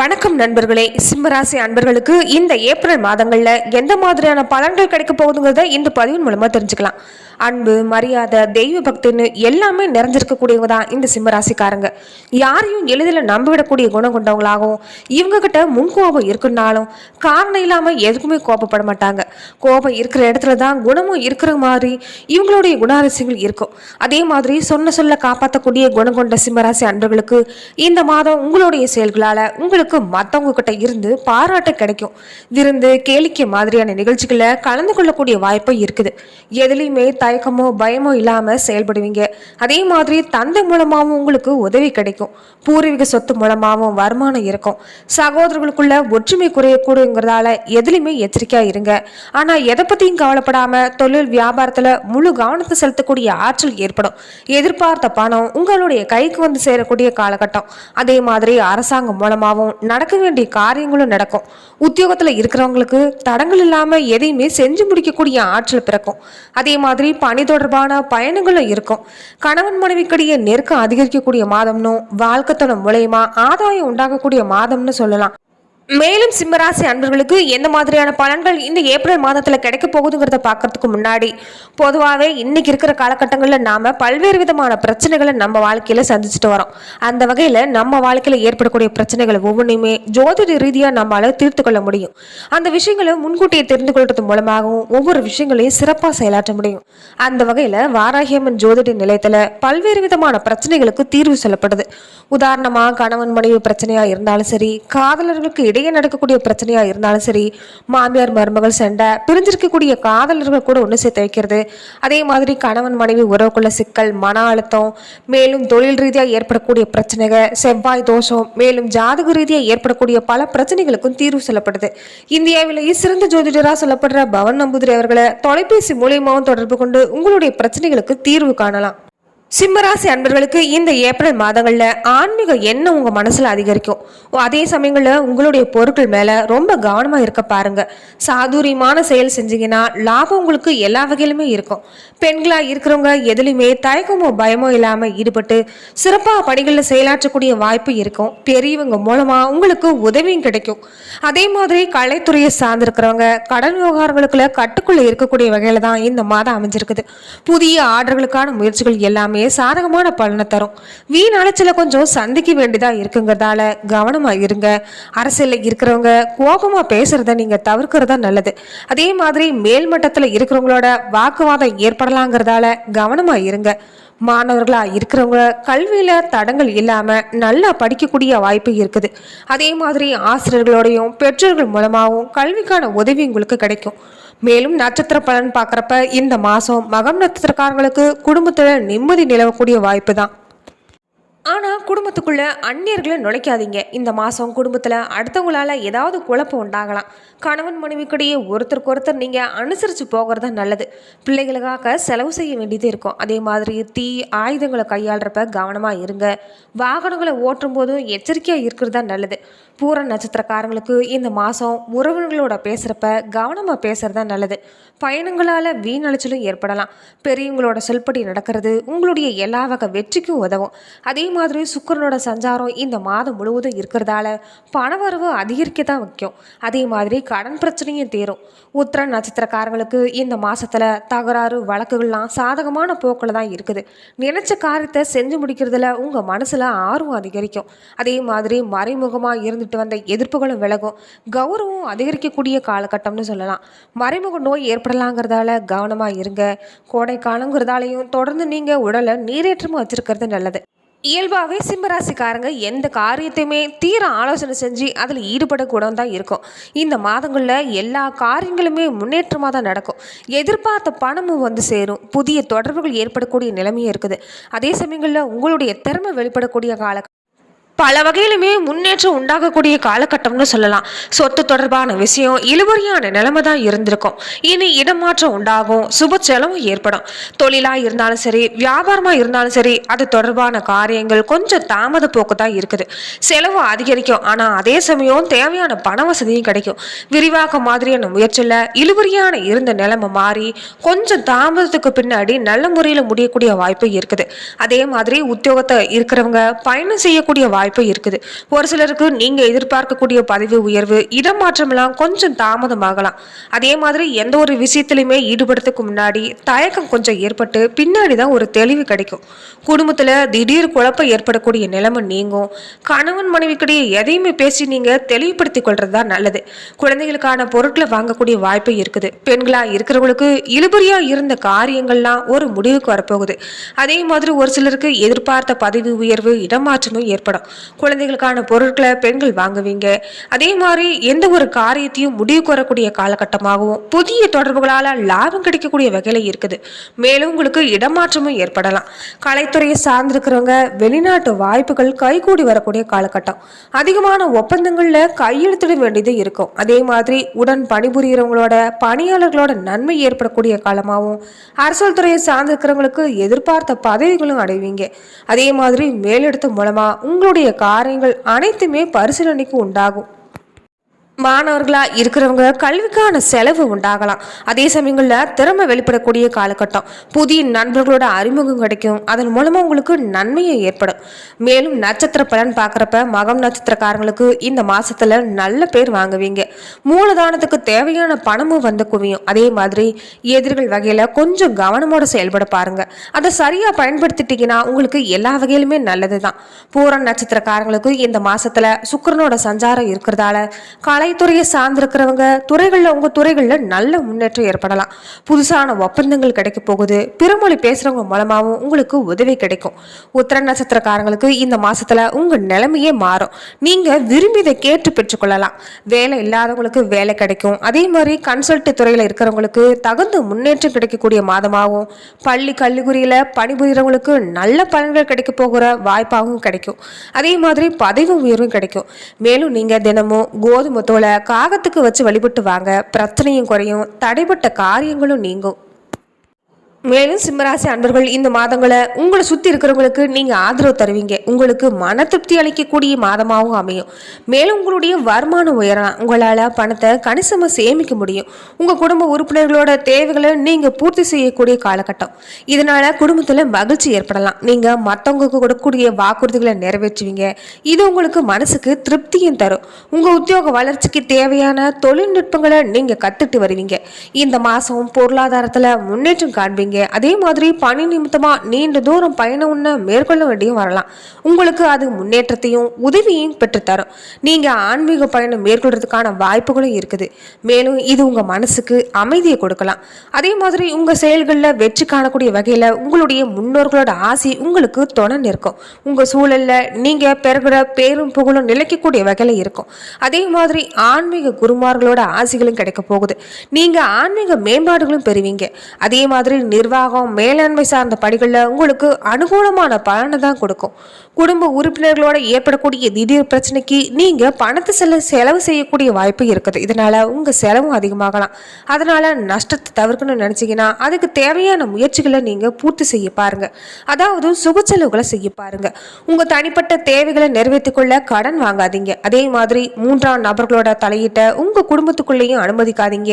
வணக்கம் நண்பர்களே. சிம்மராசி அன்பர்களுக்கு இந்த ஏப்ரல் மாதங்களில் எந்த மாதிரியான பலன்கள் கிடைக்க போகுதுங்கிறத இந்த பதிவின் மூலமாக தெரிஞ்சுக்கலாம். அன்பு மரியாதை தெய்வ பக்தின்னு எல்லாமே நிறைஞ்சிருக்கக்கூடியவங்க தான் இந்த சிம்மராசிக்காரங்க. யாரையும் எளிதில் நம்பிவிடக்கூடிய குணம் கொண்டவங்களாகவும் இவங்கக்கிட்ட முன்கோபம் இருக்குன்னாலும் காரணம் இல்லாமல் எதுக்குமே கோபப்பட மாட்டாங்க. கோபம் இருக்கிற இடத்துல தான் குணமும் இருக்கிற மாதிரி இவங்களுடைய குணாதிசயங்கள் இருக்கும். அதே மாதிரி சொன்ன சொல்ல காப்பாற்றக்கூடிய குணம் கொண்ட சிம்மராசி அன்பர்களுக்கு இந்த மாதம் உங்களுடைய செயல்களால் உங்களுக்கு மற்றவங்க கிட்ட இருந்து பாராட்டு கிடைக்கும். விருந்து கேளிக்கை மாதிரியான நிகழ்ச்சிகளை கலந்து கொள்ளக்கூடிய வாய்ப்பும் இருக்குது. எதுலேயுமே தயக்கமோ பயமோ இல்லாமல் செயல்படுவீங்க. அதே மாதிரி தந்தை மூலமாகவும் உங்களுக்கு உதவி கிடைக்கும். பூர்வீக சொத்து மூலமாகவும் வருமானம் இருக்கும். சகோதரர்களுக்குள்ள ஒற்றுமை குறையக்கூடுங்கிறதால எதுலையுமே எச்சரிக்கையாக இருங்க. ஆனால் எதை பற்றியும் கவலைப்படாமல் தொழில் வியாபாரத்தில் முழு கவனத்தை செலுத்தக்கூடிய ஆற்றல் ஏற்படும். எதிர்பார்த்த பணம் உங்களுடைய கைக்கு வந்து சேரக்கூடிய காலகட்டம். அதே மாதிரி அரசாங்கம் மூலமாகவும் நடக்க வேண்டிய காரியங்களும் நடக்கும். உத்தியோகத்தில் இருக்கிறவங்களுக்கு தடங்கள் இல்லாமல் எதையுமே செஞ்சு முடிக்கக்கூடிய ஆற்றல் பிறக்கும். அதே மாதிரி பணி தொடர்பான பயணங்களும் இருக்கும். கணவன் மனைவிக்கிடையே நெருக்கம் அதிகரிக்கக்கூடிய மாதம்னும் வாழ்க்கை மூலயமா ஆதாயம் உண்டாகக்கூடிய மாதம்னு சொல்லலாம். மேலும் சிம்மராசி அன்பர்களுக்கு எந்த மாதிரியான பலன்கள் இந்த ஏப்ரல் மாதத்தில் கிடைக்க போகுதுங்கிறத பார்க்கறதுக்கு முன்னாடி பொதுவாகவே இன்னைக்கு இருக்கிற காலகட்டங்களில் நாம் பல்வேறு விதமான பிரச்சனைகளை நம்ம வாழ்க்கையில் சந்திச்சுட்டு வரோம். அந்த வகையில் நம்ம வாழ்க்கையில் ஏற்படக்கூடிய பிரச்சனைகளை ஒவ்வொன்றையுமே ஜோதிட ரீதியாக நம்மளால் தீர்த்து கொள்ள முடியும். அந்த விஷயங்களை முன்கூட்டியே தெரிந்து கொள்றது மூலமாகவும் ஒவ்வொரு விஷயங்களையும் சிறப்பாக செயலாற்ற முடியும். அந்த வகையில் வாராகியம்மன் ஜோதிட நிலையத்தில் பல்வேறு விதமான பிரச்சனைகளுக்கு தீர்வு சொல்லப்படுது. உதாரணமாக கணவன் மனைவி பிரச்சனையாக இருந்தாலும் சரி காதலர்களுக்கு இடையே நடக்கக்கூடிய பிரச்சனையா இருந்தாலும் சரி மாமியார் மருமகள் சண்டை பிரிஞ்சிருக்கக்கூடிய காதலர்கள் கூட ஒன்று சேர்த்து வைக்கிறது. அதே மாதிரி கணவன் மனைவி உறவுக்குள்ள சிக்கல் மன அழுத்தம் மேலும் தொழில் ரீதியாக ஏற்படக்கூடிய பிரச்சனைகள் செவ்வாய் தோஷம் மேலும் ஜாதக ரீதியாக ஏற்படக்கூடிய பல பிரச்சனைகளுக்கும் தீர்வு சொல்லப்படுது. இந்தியாவிலேயே சிறந்த ஜோதிடராக சொல்லப்படுற பவன் நம்பூதிரி அவர்களை தொலைபேசி மூலியமாகவும் தொடர்பு கொண்டு உங்களுடைய பிரச்சனைகளுக்கு தீர்வு காணலாம். சிம்மராசி அன்பர்களுக்கு இந்த ஏப்ரல் மாதங்களில் ஆன்மீக எண்ணம் உங்கள் மனசில் அதிகரிக்கும். அதே சமயங்களில் உங்களுடைய பொருட்கள் மேலே ரொம்ப கவனமாக இருக்க பாருங்கள் சாதுரியமான செயல் செஞ்சீங்கன்னா லாபம் உங்களுக்கு எல்லா வகையிலுமே இருக்கும். பெண்களாக இருக்கிறவங்க எதுலையுமே தயக்கமோ பயமோ இல்லாமல் ஈடுபட்டு சிறப்பாக பணிகளில் செயலாற்றக்கூடிய வாய்ப்பு இருக்கும். பெரியவங்க மூலமாக உங்களுக்கு உதவியும் கிடைக்கும். அதே மாதிரி கலைத்துறையை சார்ந்திருக்கிறவங்க கடன் விவகாரங்களுக்குள்ள கட்டுக்குள்ளே இருக்கக்கூடிய வகையில் தான் இந்த மாதம் அமைஞ்சிருக்குது. புதிய ஆர்டர்களுக்கான முயற்சிகள் எல்லாமே சாதகமான பலனை தரும். வீண் அலைச்சல கொஞ்சம் சந்திக்க வேண்டியதா இருக்குங்கிறதால கவனமா இருங்க. அரசியலில் இருக்கிறவங்க கோபமா பேசுறத நீங்க தவிர்க்கிறதா நல்லது. அதே மாதிரி மேல்மட்டத்தில் இருக்கிறவங்களோட வாக்குவாதம் ஏற்படலாங்கிறதால கவனமா இருங்க. மாணவர்களா இருக்கிறவங்க கல்வியில தடங்கள் இல்லாம நல்லா படிக்கக்கூடிய வாய்ப்பு இருக்குது. அதே மாதிரி ஆசிரியர்களோடையும் பெற்றோர்கள் மூலமாகவும் கல்விக்கான உதவி உங்களுக்கு கிடைக்கும். மேலும் நட்சத்திர பலன் பார்க்குறப்ப இந்த மாதம் மகம் நட்சத்திரக்காரங்களுக்கு குடும்பத்தில் நிம்மதி நிலவக்கூடிய வாய்ப்பு தான் குடும்பத்துக்குள்ளே அந்நியர்களை நுழைக்காதீங்க. இந்த மாதம் குடும்பத்தில் அடுத்தவங்களால் ஏதாவது குழப்பம் உண்டாகலாம். கணவன் மனைவிக்கிடையே ஒருத்தருக்கு ஒருத்தர் நீங்கள் அனுசரித்து போகிறது தான் நல்லது. பிள்ளைகளுக்காக செலவு செய்ய வேண்டியது இருக்கும். அதே மாதிரி தீ ஆயுதங்களை கையாளுறப்ப கவனமாக இருங்க. வாகனங்களை ஓட்டும் போதும் எச்சரிக்கையாக இருக்கிறது தான் நல்லது. பூர நட்சத்திரக்காரங்களுக்கு இந்த மாதம் உறவினர்களோட பேசுகிறப்ப கவனமாக பேசுகிறது தான் நல்லது. பயணங்களால் வீணலைச்சலும் ஏற்படலாம். பெரியவங்களோட செல்படி நடக்கிறது உங்களுடைய எல்லா வகை வெற்றிக்கும் உதவும். அதே மாதிரி சுக்கரனோட சஞ்சாரம் இந்த மாதம் முழுவதும் இருக்கிறதால பணவரவு அதிகரிக்க தான் வைக்கும் அதே மாதிரி கடன் பிரச்சனையும் தீரும். உத்திர நட்சத்திரக்காரங்களுக்கு இந்த மாதத்தில் தகராறு வழக்குகள்லாம் சாதகமான போக்கில் தான் இருக்குது. நினைச்ச காரியத்தை செஞ்சு முடிக்கிறதுல உங்கள் மனசில் ஆர்வம் அதிகரிக்கும். அதே மாதிரி மறைமுகமாக இருந்துட்டு வந்த எதிர்ப்புகளும் விலகும். கௌரவம் அதிகரிக்கக்கூடிய காலகட்டம்னு சொல்லலாம். மறைமுக நோய் ஏற்படலாங்கிறதால கவனமாக இருங்க. கோடை காலங்கிறதாலையும் தொடர்ந்து நீங்கள் உடலை நீரேற்றமாக வச்சுருக்கிறது நல்லது. இயல்பாகவே சிம்மராசிக்காரங்க எந்த காரியத்தையுமே தீர ஆலோசனை செஞ்சு அதில் ஈடுபடக்கூடாது தான் இருக்கும். இந்த மாதங்களில் எல்லா காரியங்களுமே முன்னேற்றமாக தான் நடக்கும். எதிர்பார்த்த பணமும் வந்து சேரும். புதிய தொடர்புகள் ஏற்படக்கூடிய நிலைமையும் இருக்குது. அதே சமயங்களில் உங்களுடைய திறமை வெளிப்படக்கூடிய கால பல வகையிலுமே முன்னேற்றம் உண்டாகக்கூடிய காலகட்டம்னு சொல்லலாம். சொத்து தொடர்பான விஷயம் இழுபறியான நிலைமை தான் இருந்திருக்கும். இனி இடமாற்றம் உண்டாகும் சுப செலவும் ஏற்படும். தொழிலாக இருந்தாலும் சரி வியாபாரமாக இருந்தாலும் சரி அது தொடர்பான காரியங்கள் கொஞ்சம் தாமத போக்கு தான் இருக்குது. செலவு அதிகரிக்கும் ஆனால் அதே சமயம் தேவையான பண வசதியும் கிடைக்கும். விரிவாக்க மாதிரியான முயற்சியில் இழுபறியான இருந்த நிலைமை மாறி கொஞ்சம் தாமதத்துக்கு பின்னாடி நல்ல முறையில் முடியக்கூடிய வாய்ப்பு இருக்குது. அதே மாதிரி உத்தியோகத்தை இருக்கிறவங்க பயணம் செய்யக்கூடிய வாய்ப்பு வாய்ப்பு இருக்குது. ஒரு சிலருக்கு நீங்க எதிர்பார்க்கக்கூடிய பதவி உயர்வு இடமாற்றமெல்லாம் கொஞ்சம் தாமதமாகலாம். அதே மாதிரி எந்த ஒரு விஷயத்திலுமே ஈடுபடுறதுக்கு முன்னாடி தயக்கம் கொஞ்சம் ஏற்பட்டு பின்னாடி தான் ஒரு தெளிவு கிடைக்கும். குடும்பத்துல திடீர் குழப்பம் ஏற்படக்கூடிய நிலைமை நீங்கும். கணவன் மனைவிக்கிடையே எதையுமே பேசி நீங்க தெளிவுபடுத்தி கொள்றது தான் நல்லது. குழந்தைகளுக்கான பொருட்களை வாங்கக்கூடிய வாய்ப்பு இருக்குது. பெண்களா இருக்கிறவங்களுக்கு இழுபறியா இருந்த காரியங்கள்லாம் ஒரு முடிவுக்கு வரப்போகுது. அதே மாதிரி ஒரு சிலருக்கு எதிர்பார்த்த பதவி உயர்வு இடமாற்றமும் ஏற்படும். குழந்தைகளுக்கான பொருட்களை பெண்கள் வாங்குவீங்க. அதே மாதிரி எந்த ஒரு காரியத்தையும் முடிவு வரக்கூடிய காலகட்டமாகவும் புதிய தொடர்புகளால் லாபம் கிடைக்கக்கூடிய வகையில இருக்குது. மேலும் உங்களுக்கு இடமாற்றமும் ஏற்படலாம். கலைத்துறையை சார்ந்திருக்கிறவங்க வெளிநாட்டு வாய்ப்புகள் கைகூடி வரக்கூடிய காலகட்டம். அதிகமான ஒப்பந்தங்களில் கையெழுத்திட வேண்டியது இருக்கும். அதே மாதிரி உடன் பணிபுரியறவங்களோட பணியாளர்களோட நன்மை ஏற்படக்கூடிய காலமாகவும் அரசியல் துறையை சார்ந்திருக்கிறவங்களுக்கு எதிர்பார்த்த பதவிகளும் அடைவீங்க. அதே மாதிரி மேலெடுத்த மூலமா உங்களுடைய காரியங்கள் அனைத்துமே பரிசீலனைக்கு உண்டாகும். மாணவர்களாக இருக்கிறவங்க கல்விக்கான செலவு உண்டாகலாம். அதே சமயங்களில் திறமை வெளிப்படக்கூடிய காலகட்டம். புதிய நண்பர்களோட அறிமுகம் கிடைக்கும். அதன் மூலமாக உங்களுக்கு நன்மையும் ஏற்படும். மேலும் நட்சத்திர பலன் பார்க்குறப்ப மகம் நட்சத்திரக்காரங்களுக்கு இந்த மாதத்தில் நல்ல பேர் வாங்குவீங்க. மூலதானத்துக்கு தேவையான பணமும் வந்து குவியும். அதே மாதிரி எதிர்கள் வகையில் கொஞ்சம் கவனமோட செயல்பட பாருங்கள் அதை சரியாக பயன்படுத்திட்டீங்கன்னா உங்களுக்கு எல்லா வகையிலுமே நல்லது தான் பூரன் நட்சத்திரக்காரங்களுக்கு இந்த மாதத்தில் சுக்கிரனோட சஞ்சாரம் இருக்கிறதால கலைத்துறையை சார்ந்திருக்கிறவங்க துறைகளில் உங்க துறைகளில் நல்ல முன்னேற்றம் ஏற்படலாம். புதுசான ஒப்பந்தங்கள் கிடைக்க போகுது. பிறமொழி பேசுறவங்க மூலமாகவும் உங்களுக்கு உதவி கிடைக்கும். உத்திர நட்சத்திரக்காரங்களுக்கு இந்த மாசத்துல உங்க நிலைமையே மாறும். நீங்க விரும்பியதை கேட்டு பெற்றுக்கொள்ளலாம். வேலை இல்லாதவங்களுக்கு வேலை கிடைக்கும். அதே மாதிரி கன்சல்ட் துறையில இருக்கிறவங்களுக்கு தகுந்த முன்னேற்றம் கிடைக்கக்கூடிய மாதமாகவும் பள்ளி கல்லூரியில பணிபுரியறவங்களுக்கு நல்ல பலன்கள் கிடைக்க போகிற வாய்ப்பாகவும் கிடைக்கும். அதே மாதிரி பதவி உயர்வும் கிடைக்கும். மேலும் நீங்க தினமும் கோதுமை தோலை காகத்துக்கு வச்சு வழிபட்டு வாங்க. பிரச்சனையும் குறையும். தடைப்பட்ட காரியங்களும் நீங்கும். மேலும் சிம்மராசி அன்பர்கள் இந்த மாதங்களை உங்களை சுற்றி இருக்கிறவங்களுக்கு நீங்கள் ஆதரவு தருவீங்க. உங்களுக்கு மன திருப்தி அளிக்கக்கூடிய மாதமாகவும் அமையும். மேலும் உங்களுடைய வருமானம் உயரலாம். உங்களால் பணத்தை கணிசமாக சேமிக்க முடியும். உங்கள் குடும்ப உறுப்பினர்களோட தேவைகளை நீங்கள் பூர்த்தி செய்யக்கூடிய காலகட்டம். இதனால் குடும்பத்தில் மகிழ்ச்சி ஏற்படலாம். நீங்கள் மற்றவங்களுக்கு கொடுக்கக்கூடிய வாக்குறுதிகளை நிறைவேற்றுவீங்க. இது உங்களுக்கு மனசுக்கு திருப்தியும் தரும். உங்கள் உத்தியோக வளர்ச்சிக்கு தேவையான தொழில்நுட்பங்களை நீங்கள் கற்றுட்டு வருவீங்க. இந்த மாதம் பொருளாதாரத்தில் முன்னேற்றம் காண்பீங்க. செய்வீங்க அதே மாதிரி பணி நிமித்தமாக நீண்ட தூரம் பயணம் ஒன்று மேற்கொள்ள வேண்டியும் வரலாம். உங்களுக்கு அது முன்னேற்றத்தையும் உதவியையும் பெற்றுத்தரும். நீங்கள் ஆன்மீக பயணம் மேற்கொள்றதுக்கான வாய்ப்புகளும் இருக்குது. மேலும் இது உங்கள் மனசுக்கு அமைதியை கொடுக்கலாம். அதே மாதிரி உங்கள் செயல்களில் வெற்றி காணக்கூடிய வகையில் உங்களுடைய முன்னோர்களோட ஆசை உங்களுக்கு துணை நிற்கும். உங்கள் சூழலில் நீங்கள் பெறுகிற பேரும் புகழும் நிலைக்கக்கூடிய வகையில் இருக்கும். அதே மாதிரி ஆன்மீக குருமார்களோட ஆசைகளும் கிடைக்க போகுது. நீங்கள் ஆன்மீக மேம்பாடுகளும் பெறுவீங்க. அதே மாதிரி நிர்வாகம் மேலாண்மை சார்ந்த படிகளில் உங்களுக்கு அனுகூலமான பலனை தான் கொடுக்கும். குடும்ப உறுப்பினர்களோட ஏற்படக்கூடிய திடீர் பிரச்சனைக்கு நீங்கள் பணத்தை செல்ல செலவு செய்யக்கூடிய வாய்ப்பு இருக்குது. இதனால் உங்கள் செலவும் அதிகமாகலாம். அதனால் நஷ்டத்தை தவிர்க்கணும்னு நினச்சிங்கன்னா அதுக்கு தேவையான முயற்சிகளை நீங்கள் பூர்த்தி செய்ய பாருங்க. அதாவது சுப செலவுகளை செய்ய பாருங்க. உங்கள் தனிப்பட்ட தேவைகளை நிறைவேற்றிக் கொள்ள கடன் வாங்காதீங்க. அதே மாதிரி மூன்றாம் நபர்களோட தலையிட்ட உங்கள் குடும்பத்துக்குள்ளேயும் அனுமதிக்காதீங்க.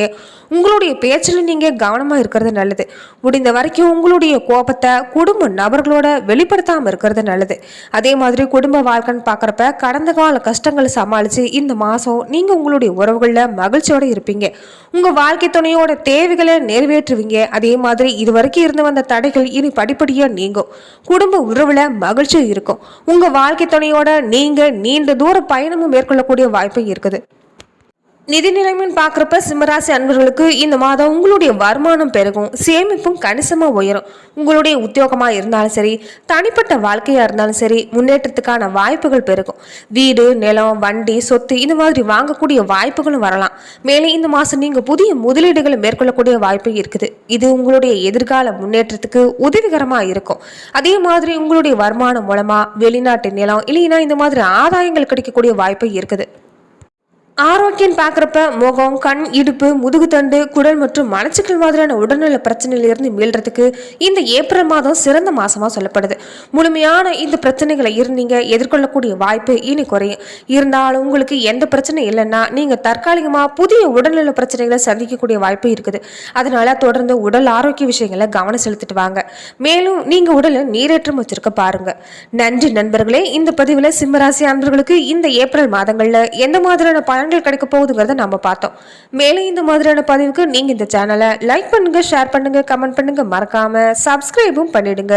உங்களுடைய பேச்சில் நீங்கள் கவனமாக இருக்கிறது நல்லது. முடிந்த வரைக்கும் உங்களுடைய கோபத்தை குடும்ப நபர்களோட வெளிப்படுத்தாமல் இருக்கிறது நல்லது. அதே மாதிரி குடும்ப வாழ்க்கைன்னு பார்க்குறப்ப கடந்த கால கஷ்டங்களை சமாளித்து இந்த மாதம் நீங்கள் உங்களுடைய உறவுகளில் மகிழ்ச்சியோடு இருப்பீங்க. உங்கள் வாழ்க்கை துணையோட தேவைகளை நிறைவேற்றுவீங்க. அதே மாதிரி இது வரைக்கும் இருந்து வந்த தடைகள் இனி படிப்படியாக நீங்கும். குடும்ப உறவில் மகிழ்ச்சி இருக்கும். உங்கள் வாழ்க்கை துணையோட நீங்கள் நீண்ட தூர பயணமும் மேற்கொள்ளக்கூடிய வாய்ப்பு இருக்குது. நிதி நிலைமைன்னு பார்க்குறப்ப சிம்மராசி அன்பர்களுக்கு இந்த மாதம் உங்களுடைய வருமானம் பெருகும் சேமிப்பும் கணிசமாக உயரும். உங்களுடைய உத்தியோகமாக இருந்தாலும் சரி தனிப்பட்ட வாழ்க்கையாக இருந்தாலும் சரி முன்னேற்றத்துக்கான வாய்ப்புகள் பெருகும். வீடு நிலம் வண்டி சொத்து இந்த மாதிரி வாங்கக்கூடிய வாய்ப்புகளும் வரலாம். மேலே இந்த மாதம் நீங்கள் புதிய முதலீடுகளை மேற்கொள்ளக்கூடிய வாய்ப்பு இருக்குது. இது உங்களுடைய எதிர்கால முன்னேற்றத்துக்கு உதவிகரமாக இருக்கும். அதே மாதிரி உங்களுடைய வருமானம் மூலமாக வெளிநாட்டு நிலம் இல்லைன்னா இந்த மாதிரி ஆதாயங்கள் கிடைக்கக்கூடிய வாய்ப்பு இருக்குது. ஆரோக்கியம் பார்க்குறப்ப முகம் கண் இடுப்பு முதுகுத்தண்டு குடல் மற்றும் மலச்சிக்கல் மாதிரியான உடல்நல பிரச்சனையிலிருந்து மீள்றதுக்கு இந்த ஏப்ரல் மாதம் சிறந்த மாதமாக சொல்லப்படுது. முழுமையான இந்த பிரச்சனைகளை இருந்தீங்க எதிர்கொள்ளக்கூடிய வாய்ப்பு இனி குறையும். இருந்தாலும் உங்களுக்கு எந்த பிரச்சனை இல்லைன்னா நீங்கள் தற்காலிகமாக புதிய உடல்நல பிரச்சனைகளை சந்திக்கக்கூடிய வாய்ப்பு இருக்குது. அதனால தொடர்ந்து உடல் ஆரோக்கிய விஷயங்களை கவனம் செலுத்திட்டு வாங்க. மேலும் நீங்கள் உடலில் நீரேற்றம் வச்சிருக்க பாருங்க. நன்றி நண்பர்களே இந்த பதிவில் சிம்மராசி அன்பர்களுக்கு இந்த ஏப்ரல் மாதங்களில் எந்த மாதிரியான பலன்கள் கிடைக்க போகுதுங்கிறத நம்ம பார்த்தோம். மேலும் இந்த மாதிரியான பதிவுக்கு நீங்கள் இந்த சேனலை லைக் பண்ணுங்க ஷேர் பண்ணுங்க கமெண்ட் பண்ணுங்க. மறக்காம சப்ஸ்கிரைபும் பண்ணிடுங்க.